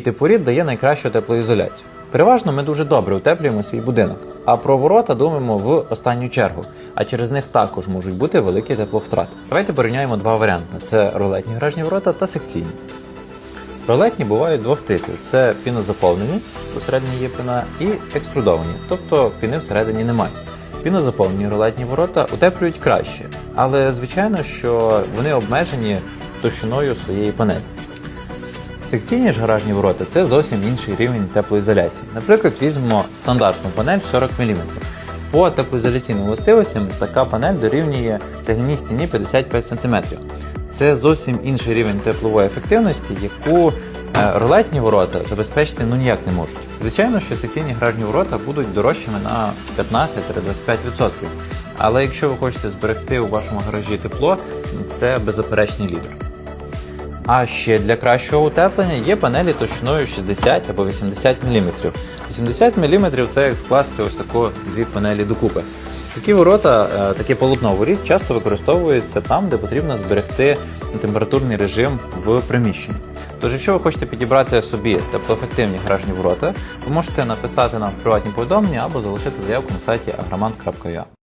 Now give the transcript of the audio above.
Теплорід дає найкращу теплоізоляцію. Переважно ми дуже добре утеплюємо свій будинок, а про ворота думаємо в останню чергу, а через них також можуть бути великі тепловтрати. Давайте порівняємо два варіанти: це рулетні гаражні ворота та секційні. Рулетні бувають двох типів: це пінозаповнені, посередині є піна, і екструдовані, тобто піни всередині немає. Пінозаповнені рулетні ворота утеплюють краще, але звичайно, що вони обмежені товщиною своєї панелі. Секційні ж гаражні ворота це зовсім інший рівень теплоізоляції. Наприклад, візьмемо стандартну панель 40 мм. По теплоізоляційним властивостям така панель дорівнює цегляній стіні 55 см. Це зовсім інший рівень теплової ефективності, яку е, рулетні ворота забезпечити ну ніяк не можуть. Звичайно, що секційні гаражні ворота будуть дорожчими на 15-25%. Але якщо ви хочете зберегти у вашому гаражі тепло, це беззаперечний лідер. А ще для кращого утеплення є панелі товщиною 60 або 80 мм. 80 мм це як скласти ось таку дві панелі докупи. Такі ворота, е, таке полотно воріт часто використовуються там, де потрібно зберегти температурний режим в приміщенні. Тож, якщо ви хочете підібрати собі теплоефективні гаражні ворота, ви можете написати нам в приватні повідомлення або залишити заявку на сайті agramant.ua.